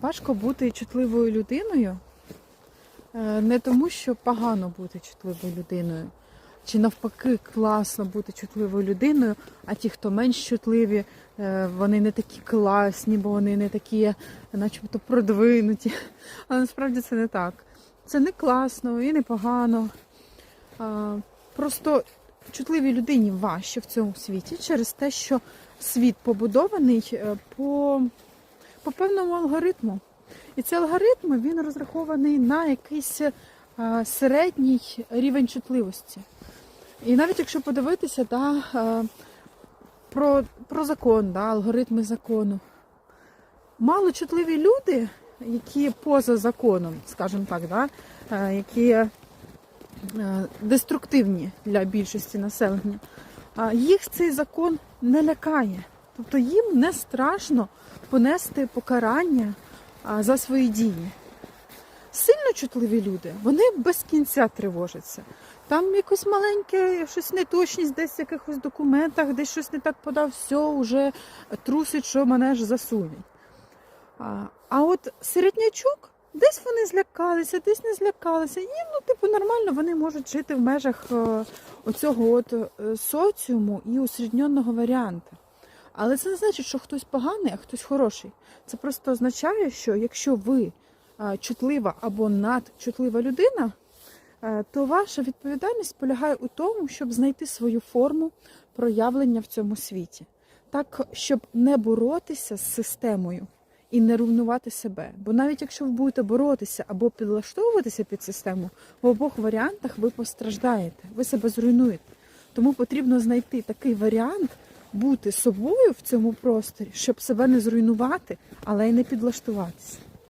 Важко бути чутливою людиною, е, не тому, що погано бути чутливою людиною, чи навпаки класно бути чутливою людиною, а ті, хто менш чутливі, е, вони не такі класні, бо вони не такі, начебто, продвинуті. Але насправді це не так. Це не класно і не погано. Просто чутливій людині важче в цьому світі через те, що світ побудований е, по, по певному алгоритму. І цей алгоритм він розрахований на якийсь е, середній рівень чутливості. І навіть якщо подивитися да, е, про, про закон, да, алгоритми закону, малочутливі люди, які поза законом, скажімо так, да, е, які деструктивні для більшості населення, їх цей закон не лякає. Тобто їм не страшно понести покарання за свої дії. Сильно чутливі люди, вони без кінця тривожаться. Там якось маленьке, щось неточність десь в якихось документах, десь щось не так подав, все, вже трусить, що мене ж засунуть. А, а от середнячок, десь вони злякалися, десь не злякалися. І, ну, типу, нормально вони можуть жити в межах е, оцього от е, соціуму і усередньоного варіанту. Але це не значить, що хтось поганий, а хтось хороший. Це просто означає, що якщо ви чутлива або надчутлива людина, то ваша відповідальність полягає у тому, щоб знайти свою форму проявлення в цьому світі. Так, щоб не боротися з системою і не руйнувати себе. Бо навіть якщо ви будете боротися або підлаштовуватися під систему, в обох варіантах ви постраждаєте, ви себе зруйнуєте. Тому потрібно знайти такий варіант бути собою в цьому просторі, щоб себе не зруйнувати, але й не підлаштуватися.